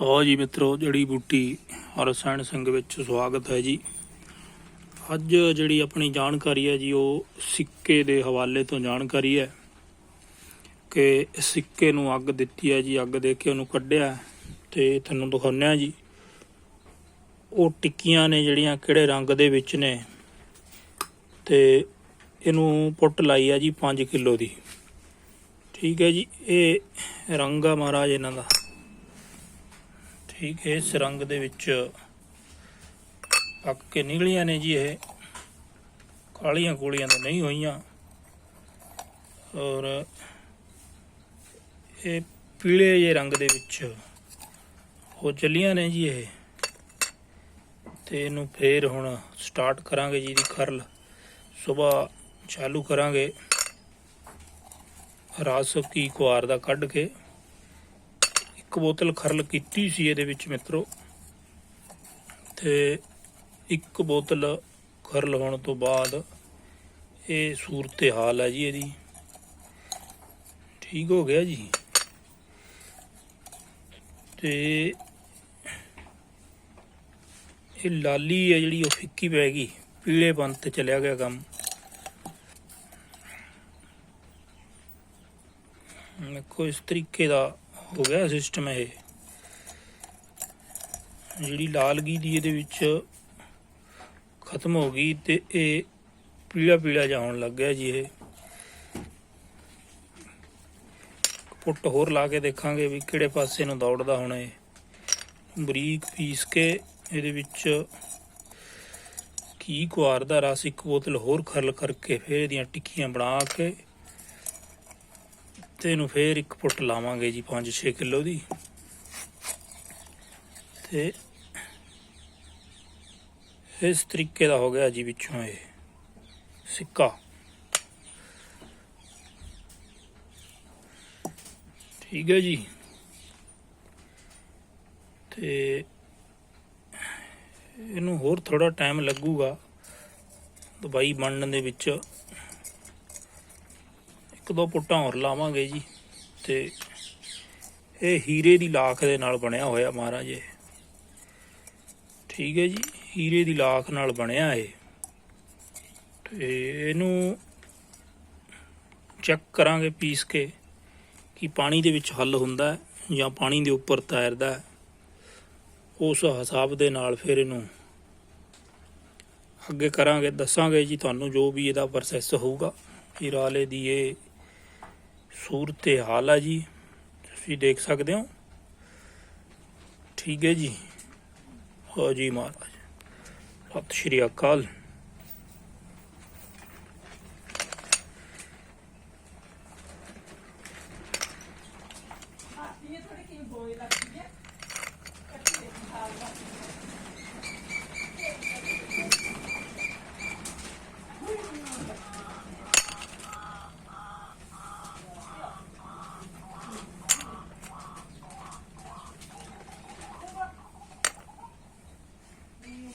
ਹਾਂ ਜੀ ਮਿੱਤਰੋ, ਜੜੀ ਬੂਟੀ ਰਸਾਇਣ ਸਿੰਘ ਵਿੱਚ ਸਵਾਗਤ ਹੈ ਜੀ। ਅੱਜ ਜਿਹੜੀ ਆਪਣੀ ਜਾਣਕਾਰੀ ਹੈ ਜੀ, ਉਹ ਸਿੱਕੇ ਦੇ ਹਵਾਲੇ ਤੋਂ ਜਾਣਕਾਰੀ ਹੈ ਕਿ ਸਿੱਕੇ ਨੂੰ ਅੱਗ ਦਿੱਤੀ ਹੈ ਜੀ, ਅੱਗ ਦੇ ਕੇ ਉਹਨੂੰ ਕੱਢਿਆ ਤੇ ਤੁਹਾਨੂੰ ਦਿਖਾਉਂਦੇ ਹਾਂ ਜੀ। ਉਹ ਟਿੱਕੀਆਂ ਨੇ ਜਿਹੜੀਆਂ ਕਿਹੜੇ ਰੰਗ ਦੇ ਵਿੱਚ ਨੇ ਤੇ ਇਹਨੂੰ ਪੁੱਟ ਲਾਈ ਹੈ ਜੀ 5 ਕਿਲੋ ਦੀ। ਠੀਕ ਹੈ ਜੀ, ਇਹ ਰੰਗ ਆ ਮਹਾਰਾਜ ਇਹਨਾਂ ਦਾ। ਠੀਕ ਹੈ, ਇਸ ਰੰਗ ਦੇ ਵਿੱਚ ਪੱਕ ਕੇ ਨਿਕਲੀਆਂ ਨੇ ਜੀ ਇਹ। ਕਾਲੀਆਂ ਕੋਲੀਆਂ ਤਾਂ ਨਹੀਂ ਹੋਈਆਂ। ਔਰ ਇਹ ਪੀਲੇ ਜਿਹੇ ਰੰਗ ਦੇ ਵਿੱਚ ਹੋ ਚੱਲੀਆਂ ਨੇ ਜੀ ਇਹ। ਤੇ ਇਹਨੂੰ ਫੇਰ ਹੁਣ ਸਟਾਰਟ ਕਰਾਂਗੇ ਜੀ ਦੀ ਖਰਲ। ਸਵੇਰ ਚਾਲੂ ਕਰਾਂਗੇ। ਰਾਸ ਕੀ ਕੁਆਰ ਦਾ ਕੱਢ ਕੇ। ਇੱਕ ਬੋਤਲ ਖਰਲ ਕੀਤੀ ਸੀ ਇਹਦੇ ਵਿੱਚ ਮਿੱਤਰੋ। ਤੇ ਇੱਕ ਬੋਤਲ ਖਰਲ ਹੋਣ ਤੋਂ ਬਾਅਦ ਇਹ ਸੂਰਤ ਹਾਲ ਹੈ ਜੀ ਇਹਦੀ। ਠੀਕ ਹੋ ਗਿਆ ਜੀ। ਤੇ ਇਹ ਲਾਲੀ ਹੈ ਜਿਹੜੀ ਉਹ ਫਿੱਕੀ ਪੈ ਗਈ। ਪੀਲੇ ਬੰਦ ਤੇ ਚਲਿਆ ਗਿਆ ਕੰਮ। ਦੇਖੋ, ਇਸ ਤਰੀਕੇ ਦਾ ਹੋ ਗਿਆ ਸਿਸਟਮ ਇਹ। ਜਿਹੜੀ ਲਾਲ ਗੀ ਦੀ ਇਹਦੇ ਵਿੱਚ ਖਤਮ ਹੋ ਗਈ ਤੇ ਇਹ ਪੀਲਾ ਪੀਲਾ ਜਿਹਾ ਹੋਣ ਲੱਗ ਗਿਆ ਜੀ ਇਹ। ਪੁੱਟ ਹੋਰ ਲਾ ਕੇ ਦੇਖਾਂਗੇ ਵੀ ਕਿਹੜੇ ਪਾਸੇ ਨੂੰ ਦੌੜਦਾ ਹੁਣ ਇਹ। ਬਰੀਕ ਪੀਸ ਕੇ ਇਹਦੇ ਵਿੱਚ ਕੀ ਕੁਆਰ ਦਾ ਰਸ ਇੱਕ ਬੋਤਲ ਹੋਰ ਖਰਲ ਕਰਕੇ ਫਿਰ ਇਹਦੀਆਂ ਟਿੱਕੀਆਂ ਬਣਾ ਕੇ ਤੇ ਇਹਨੂੰ ਫੇਰ ਇੱਕ ਪੁੱਟ ਲਾਵਾਂਗੇ ਜੀ 5-6 ਕਿਲੋ ਦੀ। ਤੇ ਇਸ ਤਰੀਕੇ ਦਾ ਹੋ ਗਿਆ ਜੀ ਵਿੱਚੋਂ ਇਹ ਸਿੱਕਾ। ਠੀਕ ਹੈ ਜੀ। ਤੇ ਇਹਨੂੰ ਹੋਰ ਥੋੜਾ ਟਾਈਮ ਲੱਗੂਗਾ ਦਵਾਈ ਬਣਨ ਦੇ ਵਿੱਚ। ਇੱਕ ਦੋ ਪੁੱਟਾਂ ਹੋਰ ਲਾਵਾਂਗੇ ਜੀ। ਤੇ ਇਹ ਹੀਰੇ ਦੀ ਲਾਖ ਦੇ ਨਾਲ ਬਣਿਆ ਹੋਇਆ ਮਹਾਰਾਜ ਇਹ। ਠੀਕ ਹੈ ਜੀ, ਹੀਰੇ ਦੀ ਲਾਖ ਨਾਲ ਬਣਿਆ ਇਹ। ਤੇ ਇਹਨੂੰ ਚੈੱਕ ਕਰਾਂਗੇ ਪੀਸ ਕੇ ਕਿ ਪਾਣੀ ਦੇ ਵਿੱਚ ਹੱਲ ਹੁੰਦਾ ਹੈ ਜਾਂ ਪਾਣੀ ਦੇ ਉੱਪਰ ਤੈਰਦਾ ਹੈ। ਉਸ ਹਿਸਾਬ ਦੇ ਨਾਲ ਫਿਰ ਇਹਨੂੰ ਅੱਗੇ ਕਰਾਂਗੇ, ਦੱਸਾਂਗੇ ਜੀ, ਤੁਹਾਨੂੰ ਜੋ ਵੀ ਇਹਦਾ ਪ੍ਰੋਸੈਸ ਹੋਊਗਾ। ਹੀਰਾਲੇ ਦੀ ਇਹ ਸੂਰਤ ਹਾਲ ਆ ਜੀ। ਤੁਸੀਂ ਦੇਖ ਸਕਦੇ ਹੋ। ਠੀਕ ਹੈ ਜੀ। ਹੋ ਜੀ ਮਹਾਰਾਜ ਸਤਿ ਸ਼੍ਰੀ ਅਕਾਲ।